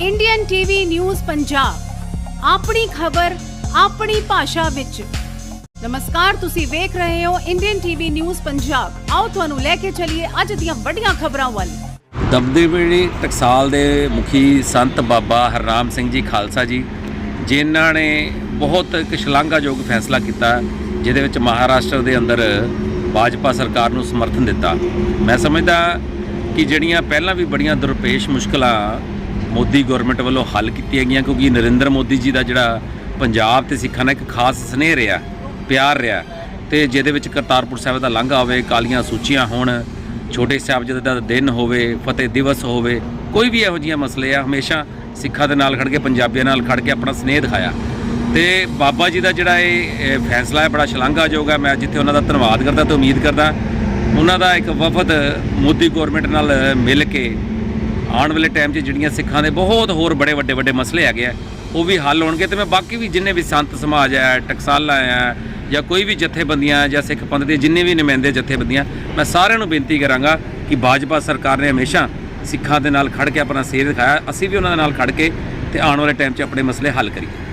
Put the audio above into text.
Indian TV news Punjab ਆਪਣੀ ਖਬਰ, ਆਪਣੀ ਭਾਸ਼ਾ ਵਿੱਚ। ਨਮਸਕਾਰ, ਤੁਸੀਂ ਵੇਖ ਰਹੇ ਹੋ ਇੰਡੀਅਨ ਟੀਵੀ ਨਿਊਜ਼ ਪੰਜਾਬ ਆਓ ਤੁਹਾਨੂੰ ਲੈ ਕੇ ਚੱਲੀਏ ਅੱਜ ਦੀਆਂ ਵੱਡੀਆਂ ਖਬਰਾਂ ਵੱਲ। ਦਬਦਬੇੜੀ ਟਕਸਾਲ ਦੇ ਮੁਖੀ ਸੰਤ ਬਾਬਾ ਹਰਨਾਮ ਸਿੰਘ ਜੀ ਖਾਲਸਾ ਜੀ, ਜਿਨ੍ਹਾਂ ਨੇ ਬਹੁਤ ਇੱਕ ਸ਼ਲਾਘਾਯੋਗ ਫੈਸਲਾ ਕੀਤਾ, ਜਿਹਦੇ ਵਿੱਚ ਮਹਾਰਾਸ਼ਟਰ ਦੇ ਅੰਦਰ ਭਾਜਪਾ ਸਰਕਾਰ ਨੂੰ ਸਮਰਥਨ ਦਿੱਤਾ। ਮੈਂ ਸਮਝਦਾ ਕਿ ਜਿਹੜੀਆਂ ਪਹਿਲਾਂ ਵੀ ਬੜੀਆਂ ਦੁਰਪੇਸ਼ ਮੁਸ਼ਕਲਾਂ ਮੋਦੀ ਗਵਰਨਮੈਂਟ ਵੱਲੋਂ ਹੱਲ ਕੀਤੀਆਂ ਗਈਆਂ ਕਿਉਂਕਿ ਨਰਿੰਦਰ ਮੋਦੀ ਜੀ ਦਾ ਜਿਹੜਾ ਪੰਜਾਬ ਤੇ ਸਿੱਖਾਂ ਨਾਲ ਇੱਕ ਖਾਸ ਸਨੇਹ ਰਿਹਾ, ਪਿਆਰ ਰਿਹਾ ਤੇ ਜਿਹਦੇ ਵਿੱਚ ਕਰਤਾਰਪੁਰ ਸਾਹਿਬ ਦਾ ਲਾਂਘਾ ਹੋਵੇ, ਕਾਲੀਆਂ ਸੂਚੀਆਂ ਹੋਣ, ਛੋਟੇ ਸਾਹਿਬਜ਼ਾਦੇ ਦਾ ਦਿਨ ਹੋਵੇ, ਫਤਿਹ ਦਿਵਸ ਹੋਵੇ, ਕੋਈ ਵੀ ਇਹੋ ਜਿਹੀਆਂ ਮਸਲੇ ਆ, ਹਮੇਸ਼ਾ ਸਿੱਖਾਂ ਦੇ ਨਾਲ ਖੜ ਕੇ, ਪੰਜਾਬੀਆਂ ਨਾਲ ਖੜ ਕੇ ਆਪਣਾ ਸਨੇਹ ਦਿਖਾਇਆ। ਤੇ ਬਾਬਾ ਜੀ ਦਾ ਜਿਹੜਾ ਇਹ ਫੈਸਲਾ ਹੈ, ਬੜਾ ਸ਼ਲਾਘਾਯੋਗ ਹੈ, ਮੈਂ ਜਿੱਥੇ ਉਹਨਾਂ ਦਾ ਧੰਨਵਾਦ ਕਰਦਾ ਤੇ ਉਮੀਦ ਕਰਦਾ ਉਹਨਾਂ ਦਾ ਇੱਕ ਵਫਦ ਮੋਦੀ ਗਵਰਨਮੈਂਟ ਨਾਲ ਮਿਲ ਕੇ ਆਉਣ ਵਾਲੇ ਟਾਈਮ 'ਚ ਜਿਹੜੀਆਂ ਸਿੱਖਾਂ ਦੇ ਬਹੁਤ ਹੋਰ ਬੜੇ ਵੱਡੇ ਵੱਡੇ ਮਸਲੇ ਹੈਗੇ ਆ, ਉਹ ਵੀ ਹੱਲ ਹੋਣਗੇ ਤੇ ਮੈਂ ਬਾਕੀ ਵੀ ਜਿੰਨੇ ਵੀ ਸੰਤ ਸਮਾਜ ਹੈ, ਟਕਸਾਲਾ ਹੈ ਜਾਂ ਕੋਈ ਵੀ ਜਥੇਬੰਦੀਆਂ ਜਾਂ ਸਿੱਖ ਪੰਥ ਦੇ ਜਿੰਨੇ ਵੀ ਨੁਮਾਇੰਦੇ ਜਥੇਬੰਦੀਆਂ, ਮੈਂ ਸਾਰਿਆਂ ਨੂੰ ਬੇਨਤੀ ਕਰਾਂਗਾ ਕਿ ਭਾਜਪਾ ਸਰਕਾਰ ਨੇ ਹਮੇਸ਼ਾ ਸਿੱਖਾਂ ਦੇ ਨਾਲ ਖੜ ਕੇ ਆਪਣਾ ਸੇਧ ਦਿਖਾਇਆ, ਅਸੀਂ ਵੀ ਉਹਨਾਂ ਦੇ ਨਾਲ ਖੜ ਕੇ ਤੇ ਆਉਣ ਵਾਲੇ ਟਾਈਮ 'ਚ ਆਪਣੇ ਮਸਲੇ ਹੱਲ ਕਰੀਏ।